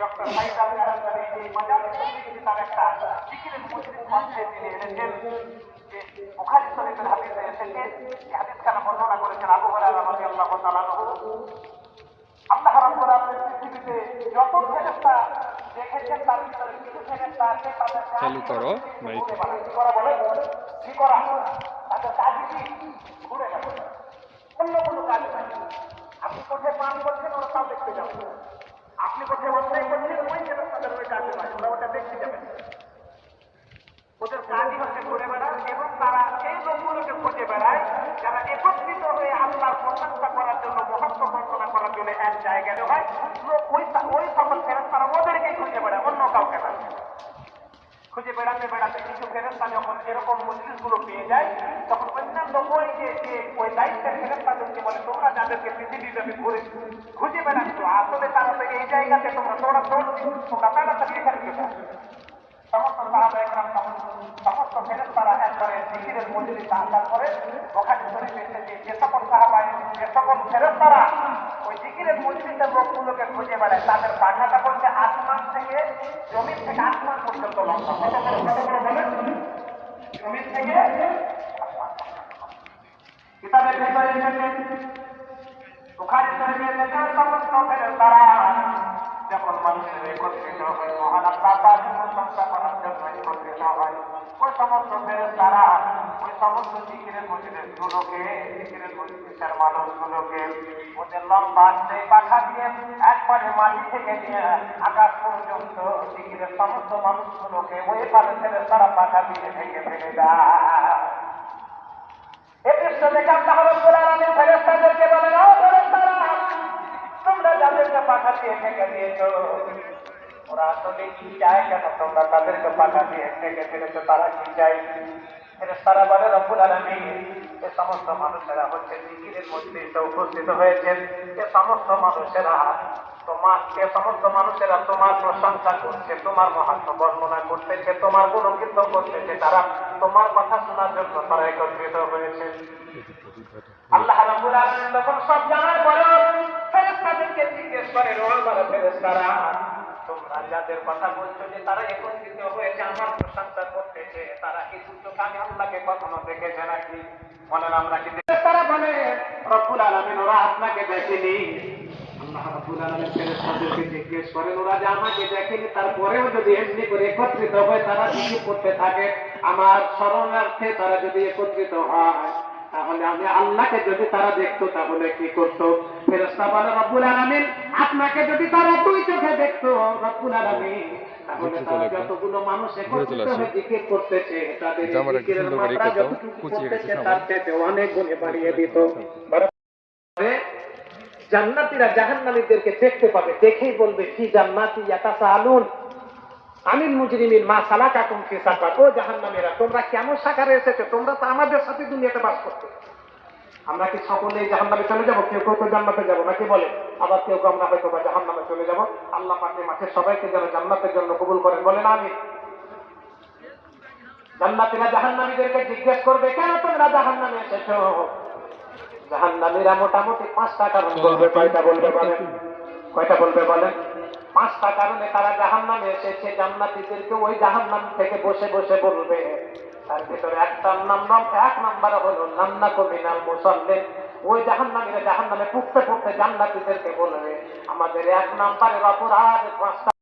Doctor সাইদাল কারামী এই মাজার শরীফে তার একটা জিকিরের মজলিস মঞ্চে তিনি এনেছেন বুখারী শরীফের হাদিসে এসেছে এই হাদিস খানা বর্ণনা করেছেন আবু হুরায়রা রাদিয়াল্লাহু তাআলা আল্লাহ রাব্বুল আলামিন পৃথিবীতে যত ফেরেশতা দেখেছেন তার ভিতরে কিছু ফেরেশতা আছে তাদের চালু করো, মাইক। কি করা বলে? কি করা? তাদের কাজই ঘুরে বেড়ায়। অন্য কোনো কাজ নাই। আপনি কোথায় পান করছেন ওরা তাও দেখতে যাবেন আপনি কোথায় অন্যায় করছেন ওই ফেরেশতাদের ওই কাজে নয় ওরা ওটা দেখতে যাবেন ওদের কাজই হচ্ছে ঘুরে বেড়ায় এবং তারা সেই লোকগুলোকে খুঁজে বেড়ায় যারা একত্রিত হয়ে আল্লাহর প্রশংসা করার জন্য মহত্ব বর্ণনা করার জন্য এক জায়গায় হয়। ওই ওই সকল ফেরত তারা ওদেরকেই খুঁজে বেড়ায়, অন্য কাউকে না। খুঁজে বেড়াতে বেড়াতে কিছু ফেরেস্তা যখন এরকম মজলিসগুলো পেয়ে যায়, তখন অন্যান্য ওই যে ওই দায়িত্বের ফেরেস্তাদেরকে বলে, তোমরা যাদেরকে পৃথিবীব্যাপী ঘুরে খুঁজে বেড়াচ্ছ আসলে তারা তো এই জায়গাতে তোমরা তোমরা তোমরা তাড়াতাড়ি এখানে। সমস্ত ফেরেস্তারা একবারে জিকিরের মজুরি আসমান থেকে আসমান পর্যন্ত কিতাবের ভিতরে বুখারী শরীফে এসেছে সমস্ত সেই পাখা দিয়ে একবারে মাটি থেকে নিয়ে আকাশ পর্যন্ত জিকিরের সমস্ত মানুষগুলোকে ওই ফেরেশতারা পাখা দিয়ে ঢেকে ফেলে দেয় যাদেরকে পাঠা দিয়ে ঠেকে দিয়েছ ওরা আসলে কি চায় কেন? তোমরা তাদেরকে পাঠা দিয়ে ঠেকে ফেলেছো তারা কি চায় ফেরেশতারা বলে রব্বুল আলামিন এ সমস্ত মানুষেরা হচ্ছে তোমার, এ সমস্ত মানুষেরা তোমার করছে, তোমার মহাত্ম বর্ণনা করতেছে তারা তোমার কথা শোনার জন্য তারা একত্রিত হয়েছে। আল্লাহ রাব্বুল আলামিন যখন সব জানার পরে ফেরেশতাদেরকে জিজ্ঞেস করেন ও আমার ফেরেশতারা তোমরা যাদের কথা বলছো যে তারা একত্রিত হয়েছে, আমার প্রশংসা করতেছে, তারা কি দুটো কখনো দেখেছে নাকি? তারপরেও যদি এমনি করে একত্রিত তারা জিজ্ঞেস করতে থাকে? আমার শরণার্থে তারা যদি একত্রিত হয় তাহলে আমি আল্লাহকে যদি তারা দেখতো তাহলে কি করতো? ফেরেশতা বলে রব্বুল আলামিন আপনাকে যদি তারা দুই চোখে দেখতো রব্বুল আলামিন তাহলে ঘুরতে তারা চলে একদম। যতগুলো মানুষ একত্রিত হয়ে জিকির করতেছে তাদের এই জামাটা একটু জিকিরের মাত্রা যতটুকু করতেছে তার চাইতে অনেক গুণে বাড়িয়ে দিত। পরে জান্নাতীরা জাহান্নামীদেরকে দেখতে পাবে দেখেই বলবে কি জান্নাতি ইয়াতাসালুন। আমিন মুজরিমিন মা সালাকাকুম ফি সাকার। ও জাহান্নামীরা, তোমরা কেমন সাকারে এসেছ? তোমরা তো আমাদের সাথে দুনিয়াতে বাস করতে আমরা কি সকলেই জাহান্নামে চলে যাব? কেউ কেউ তো জান্নাতে যাব, নাকি বলে? আবার কেউ কেউ, আমরা হয়তো বা জাহান্নামে চলে যাব। আল্লাহ পাকে মাঠে সবাইকে যেন জান্নাতের জন্য কবুল করেন। বলেন আমি জান্নাতীরা জাহান্নামীদেরকে জিজ্ঞেস করবে, কেন তোমরা জাহান্নামে এসেছ? জাহান্নামীরা মোটামুটি পাঁচটা কারণ বলবে, কয়টা বলবে বলেন? কয়টা বলবে বলেন? পাঁচটা কারণে তারা জাহান নামে এসেছে। জান্নাতিদেরকে ওই জাহান নাম থেকে বসে বসে বলবে, তার ভেতরে একটা নাম নাম, এক নাম্বার হলো নান্না কমিনাল মুসল্লেন। ওই জাহান নামীরা জাহান নামে পুড়তে পুড়তে জান্নাতিদেরকে বলবে, আমাদের এক নাম্বারের অপরাধ, পাঁচটা